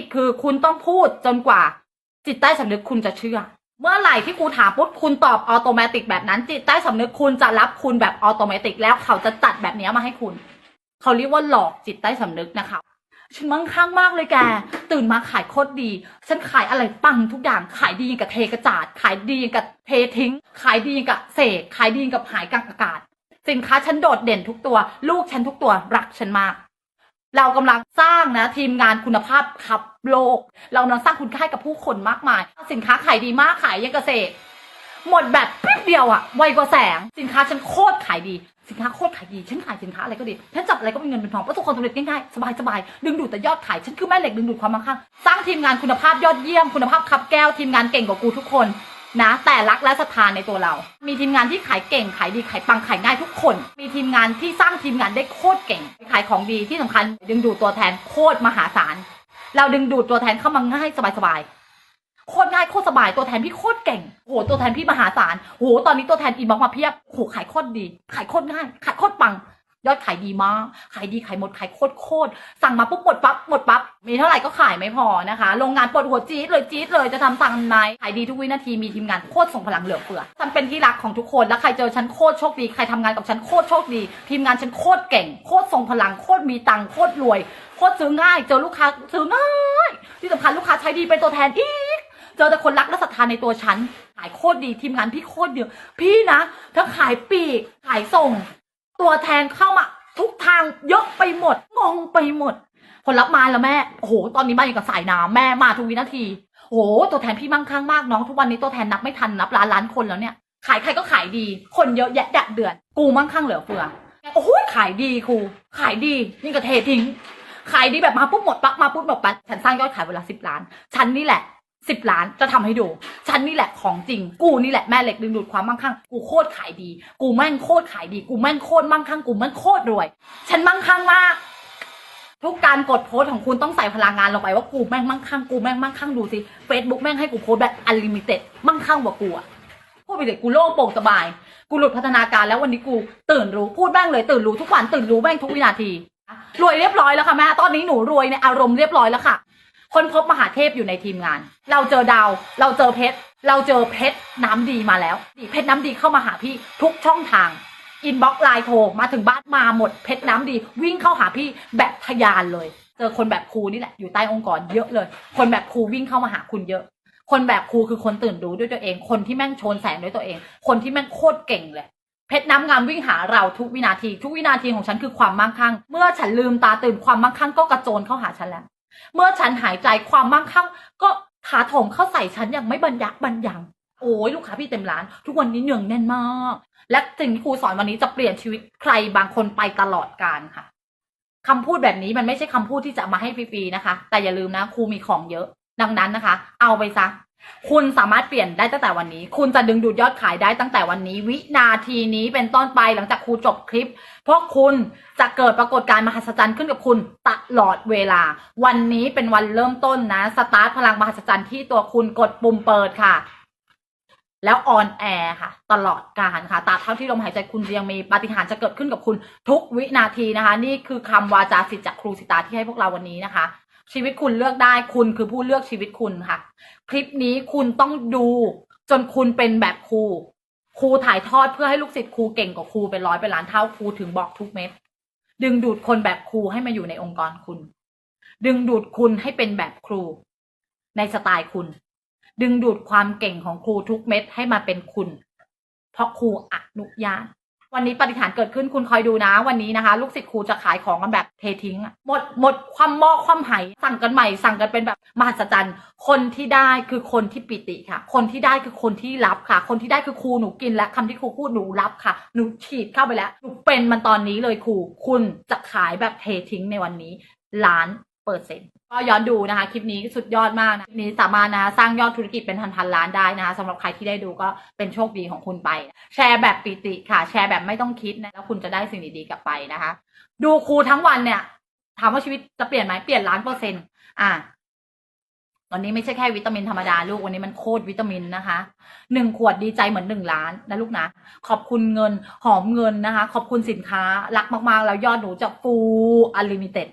กคือคุณต้องพูดจนกว่า จิตใต้สำนึกคุณจะเชื่อ เมื่อไหร่ที่ครูถามปุ๊บคุณตอบออโตเมติกแบบนั้น จิตใต้สำนึกคุณจะรับคุณแบบออโตเมติกแล้วเขาจะจัดแบบนี้มาให้คุณ เขาเรียกว่าหลอกจิตใต้สำนึกนะคะฉันมั่งคั่งมากเลยแก ตื่นมาขายโคตรดี ฉันขายอะไรปังทุกอย่าง ขายดีย่างกับเทกระจาด ขายดีย่างกับเททิ้ง ขายดีย่างกับเสก ขายดีย่างกับหายกลางอากาศ สินค้าฉันโดดเด่นทุกตัว ลูกฉันทุกตัวรักฉันมาก เรากำลังสร้างนะทีมงานคุณภาพขับโลก เรากำลังสร้างคุณค่าให้กับผู้คนมากมาย สินค้าขายดีมากขายยังเกษตร หมดแบบแป๊บเดียวอะไวกว่าแสง สินค้าฉันโคตรขายดี สินค้าโคตรขายดีฉันขายสินค้าอะไรก็ดีฉันจับอะไรก็เป็นเงินเป็นทองประสบความสำเร็จง่ายๆสบายๆดึงดูดแต่ยอดขายฉันคือแม่เหล็กดึงดูดความมั่งคั่งสร้างทีมงานคุณภาพยอดเยี่ยมคุณภาพขับแก้วทีมงานเก่งกว่ากูทุกคน นะ แต่รักและศรัทธาในตัวเรา มีทีมงานที่ขายเก่ง ขายดีขายปังขายง่ายทุกคน มีทีมงานที่สร้างทีมงานได้โคตรเก่ง ขายของดีที่สำคัญ ดึงดูดตัวแทนโคตรมหาศาลเราดึงดูดตัวแทนเข้ามาง่ายสบายๆโคตรง่ายโคตรสบายตัวแทนพี่โคตรเก่งโหตัวแทนพี่มหาศาลโหตอนนี้ตัวแทนอินบ็อกมาเพียบโหขายโคตรดี ขายโคตรง่ายขายโคตรปัง ยอดขายดีมาก ขายดีขายหมดขายโคตรโคตรสั่งมาปุ๊บหมดปั๊บหมดปั๊บมีเท่าไหร่ก็ขายไม่พอนะคะ โรงงานปวดหัวจี๊ดเลยจี๊ดเลยจะทำสั่งไหมขายดีทุกวินาทีมีทีมงานโคตรส่งพลังเหลือเฟือฉันเป็นที่รักของทุกคนแล้วใครเจอฉันโคตรโชคดีใครทำงานกับฉันโคตรโชคดี ทีมงานฉันโคตรเก่งโคตรส่งพลังโคตรมีตังค์โคตรรวย โคตรซื้อง่าย เจอลูกค้าซื้อง่าย ที่สำคัญลูกค้าใช้ดีเป็นตัวแทนอีกเจอแต่คนรักและศรัทธาในตัวฉันขายโคตรดีทีมงานพี่โคตรเดียวพี่นะทั้งขายปีกขายส่ง ตัวแทนเข้ามา ทุกทางเยอะไปหมดงงไปหมดคนรับมาแล้วแม่โอ้โหตอนนี้มาอย่างกับสายน้ำแม่มาทุกวินาทีโอ้โหตัวแทนพี่มั่งคั่งมากน้องทุกวันนี้ตัวแทนนับไม่ทันนับล้านล้านคนแล้วเนี่ยขายใครก็ขายดี คนเยอะแยะแดะเดือดกูมั่งคั่งเหลือเฟือโอ้โหขายดีครูขายดีนี่ก็เททิ้งขายดีแบบมาปุ๊บหมดปั๊บมาปุ๊บหมดปั๊บฉันสร้างยอดขายเวลาสิบล้าน ฉันนี่แหละ สิบล้านจะทำให้ดู ฉันนี่แหละของจริง กูนี่แหละแม่เหล็กดึงดูดความมั่งคั่ง กูโคตรขายดี กูแม่งโคตรขายดี กูแม่งโคตรมั่งคั่ง กูแม่งโคตรรวย ฉันมั่งคั่งมาก ทุกการกดโพสของคุณต้องใส่พลังงานลงไปว่ากูแม่งมั่งคั่ง กูแม่งมั่งคั่งดูสิ Facebook แม่งให้กูโพสต์แบบอันลิมิเต็ด มั่งคั่งกว่ากูอะพูดไปเลยกูโล่งโปร่งสบาย กูหลุดพัฒนาการแล้ววันนี้กูตื่นรู้ พูดแม่งเลยตื่นรู้ทุกวันตื่นรู้แม่งทุกวินาที รวยเรียบร้อยแล้วค่ะแม่ ตอนนี้หนูรวยในอารมณ์เรียบร้อยแล้วค่ะ คนพบมหาเทพอยู่ในทีมงาน เราเจอดาว เราเจอเพชร เราเจอเพชรน้ำดีมาแล้วดีเพชรน้ำดีเข้ามาหาพี่ทุกช่องทาง อินบ็อกซ์ไลน์โทรมาถึงบ้านมาหมดเพชรน้ำดี วิ่งเข้าหาพี่แบบทะยานเลย เจอคนแบบครูนี่แหละอยู่ใต้องค์กรเยอะเลย คนแบบครูวิ่งเข้ามาหาคุณเยอะ คนแบบครูคือคนตื่นรู้ด้วยตัวเอง คนที่แม่งโชนแสงด้วยตัวเอง คนที่แม่งโคตรเก่งเลยเพชรน้ำงามวิ่งหาเราทุกวินาที ทุกวินาทีของฉันคือความมั่งคั่ง เมื่อฉันลืมตาตื่นความมั่งคั่งก็กระโจนเข้าหาฉันแล้ว เมื่อฉันหายใจความมั่งคั่ง ก็ถาโถมเข้าใส่ฉันอย่างไม่บรรยักบรรยังโอ้ยลูกค้าพี่เต็มร้าน ทุกวันนี้เนืองแน่นมาก และสิ่งที่ครูสอนวันนี้จะเปลี่ยนชีวิตใครบางคนไปตลอดกาลค่ะคำพูดแบบนี้มันไม่ใช่คำพูดที่จะมาให้ฟรีๆนะคะ แต่อย่าลืมนะครูมีของเยอะ ดังนั้นนะคะ เอาไปซะ คุณสามารถเปลี่ยนได้ตั้งแต่วันนี้ คุณจะดึงดูดยอดขายได้ตั้งแต่วันนี้ วินาทีนี้เป็นต้นไปหลังจากครูจบคลิป เพราะคุณจะเกิดปรากฏการณ์มหัศจรรย์ขึ้นกับคุณตลอดเวลา วันนี้เป็นวันเริ่มต้นนะ สตาร์ทพลังมหัศจรรย์ที่ตัวคุณกดปุ่มเปิดค่ะ แล้วออนแอร์ค่ะ ตลอดการค่ะตราบเท่าที่ลมหายใจคุณยังมีปาฏิหาริย์จะเกิดขึ้นกับคุณทุกวินาทีนะคะ นี่คือคำวาจาสิทธิ์จากครูสิตาที่ให้พวกเราวันนี้นะคะ ชีวิตคุณเลือกได้คุณคือผู้เลือกชีวิตคุณค่ะ คลิปนี้คุณต้องดูจนคุณเป็นแบบครูครูถ่ายทอดเพื่อให้ลูกศิษย์ครูเก่งกว่าครูเป็นร้อยเป็นล้านเท่าครูถึงบอกทุกเม็ดดึงดูดคนแบบครูให้มาอยู่ในองค์กรคุณ ดึงดูดคุณให้เป็นแบบครู ในสไตล์คุณ ดึงดูดความเก่งของครูทุกเม็ดให้มาเป็นคุณ เพราะครูอนุญาต วันนี้ปฏิฐานเกิดขึ้นคุณคอยดูนะ วันนี้นะคะ ลูกศิษย์ครูจะขายของกันแบบเททิ้งหมดหมดความม้อความไหสั่งกันใหม่ สั่งกันเป็นแบบมหัศจรรย์ คนที่ได้คือคนที่ปิติค่ะ คนที่ได้คือคนที่รับค่ะ คนที่ได้คือครูหนูกินและคำที่ครูพูดหนูรับค่ะ หนูฉีดเข้าไปแล้วหนูเป็นมันตอนนี้เลยครูคุณจะขายแบบเททิ้งในวันนี้ล้านเปอร์เซ็นต์ ก็ย้อนดูนะคะ คลิปนี้สุดยอดมากนะคลิปนี้สามารถนะสร้างยอดธุรกิจเป็นพันพันๆล้านได้นะคะสำหรับใครที่ได้ดูก็เป็นโชคดีของคุณไป แชร์แบบปิติค่ะ แชร์แบบไม่ต้องคิดนะแล้วคุณจะได้สิ่งดีๆกลับไปนะคะ ดูครูทั้งวันเนี่ยถามว่าชีวิตจะเปลี่ยนไหมเปลี่ยนล้านเปอร์เซ็นต์อะวันนี้ไม่ใช่แค่วิตามินธรรมดาลูกวันนี้มันโคตรวิตามินนะคะหนึ่งขวดดีใจเหมือนหนึ่งล้านนะลูกนะ ขอบคุณเงินหอมเงินนะคะ ขอบคุณสินค้ารักมากๆ แล้วยอดหนูจะฟูอ n l ลิมิเต็ด